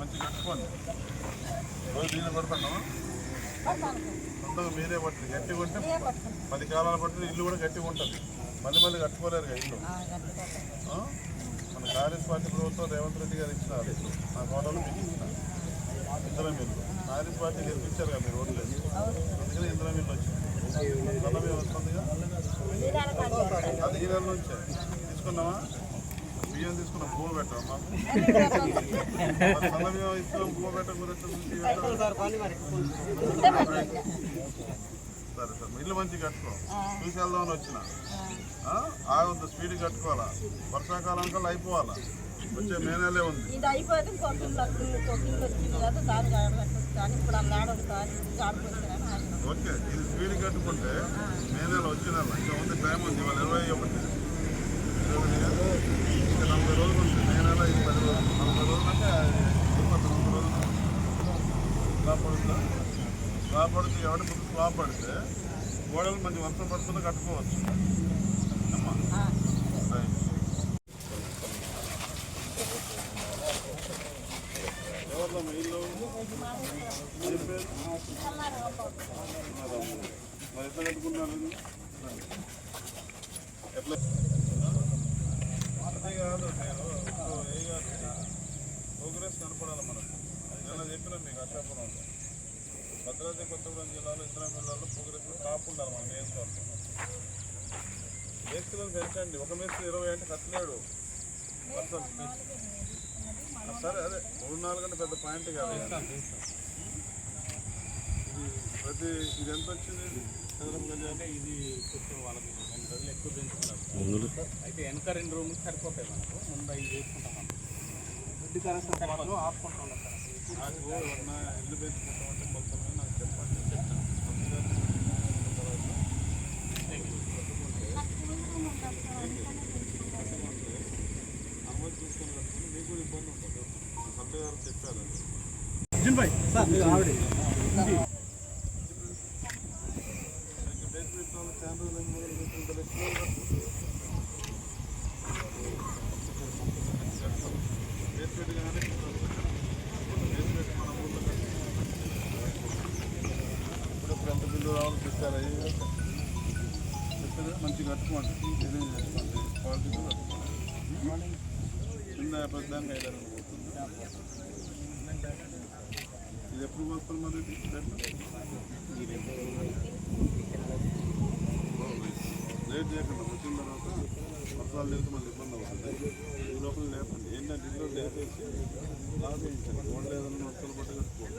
మంచిగా కట్టుకోండి. రోజు నీళ్ళు పడుతున్నావా? సొంతంగా మీరే పట్టింది గట్టిగా ఉంటే పది కాలాలు పట్టిన ఇల్లు కూడా గట్టిగా ఉంటుంది. మళ్ళీ మళ్ళీ కట్టుకోలేరు కదా ఇల్లు? మన కాంగ్రెస్ పార్టీ ప్రభుత్వం రేవంత్ రెడ్డి గారు ఇచ్చినారు. నా కోటలో మీకు ఇచ్చినారు ఇంధనం మిల్లు కాంగ్రెస్ పార్టీ గెలిపించారు కదా మీరు ఓట్లు. అందుకని ఇంధనం మిల్లు వచ్చింది వస్తుందిగా? అది ఈ నెల నుంచే. తీసుకున్నావా? బియ్యం తీసుకున్నాం పువ్వు పెట్టాం సన్న బియ్యం ఇస్తున్నాం సరే సరే ఇల్లు మంచిగా కట్టుకో. చూసి వెళ్దామని వచ్చిన. ఆ? ఆగొద్దు స్పీడ్ కట్టుకోవాలా? వర్షాకాలం కల్లా అయిపోవాలా? వచ్చే మే నెలే ఉంది. ఓకే ఇది స్పీడ్ కట్టుకుంటే మే నెల వచ్చే నెల. ఇంకా ఉంది టైం ఉంది ఇవాళ ఇరవై ఒకటి ఇరవై ఒకటి కాదు. ఇంకా నలభై రోజులు ఉంది మే నెల ఇది పది రోజులు నలభై రోజులు అంటే ఇరవై తొమ్మిది రోజులు పడితే ఎవరి ముందు స్లాబ్ పడితే గోడలు మంచి వర్షం పడుతుందో కట్టుకోవచ్చు మరి ఎట్లా కట్టుకున్నారు కాదు నేను కనపడాలి మనకు నిన్న చెప్పిన మీకు అక్షాపురంలో భద్రాద్రి కొత్తగూడెం జిల్లాలో ఇతర జిల్లాలో ప్రోగ్రెస్ టాప్ ఉండాలి మన నియోజకవర్గం మేస్త్రులను పెంచండి ఒక మేస్త్రి ఇరవై అంటే కట్టలేడు సరే అదే మూడు నాలుగు అంటే పెద్ద పాయింట్ కాదు. ఇది ప్రతి ఇది ఎంత వచ్చింది? చదరం గజాలు. అంటే ఇది కొంచెం వాళ్ళకి రెండు రోజులు ఎక్కువ పెంచుకున్నారు అయితే వెనక రెండు రూములు సరిపోతాయి మనకు. ముందు అవి చేసుకుంటాం ఆపుకుంటాం ఇల్లు పెంచుకుంటామంటే కొంతమంది నాకు చెప్పండి చెప్తాను అందుకని తర్వాత అమలు చూసుకొని కట్టుకుని మీకు కూడా ఇబ్బంది ఉంటుంది సభ్య గారు చెప్పారు అది ఇంకా బేస్ పెట్టిన చాలా రోజులు మొదలు పెట్టిన బేస్ పెట్టి కానీ బేస్ పెట్టి మన ఊళ్ళో ఇప్పుడు ఎంత బిల్లు రావాలో చెప్పారు? అయ్యి మంచిగా కట్టుకోండి డిజైన్ చిన్న పెద్దంగా ఇది ఎప్పుడు వస్తారు మరి లేట్ చేయకుండా. వచ్చిన తర్వాత వర్షాలు లేకపోతే మళ్ళీ ఇబ్బంది అవుతుంది. ఈ లోపల లేపండి. ఏంటంటే ఇంట్లో లేపేసి లాభ వేయించండి ఓన్లీ ఏదైనా వర్షాలు పట్ట కట్టుకోండి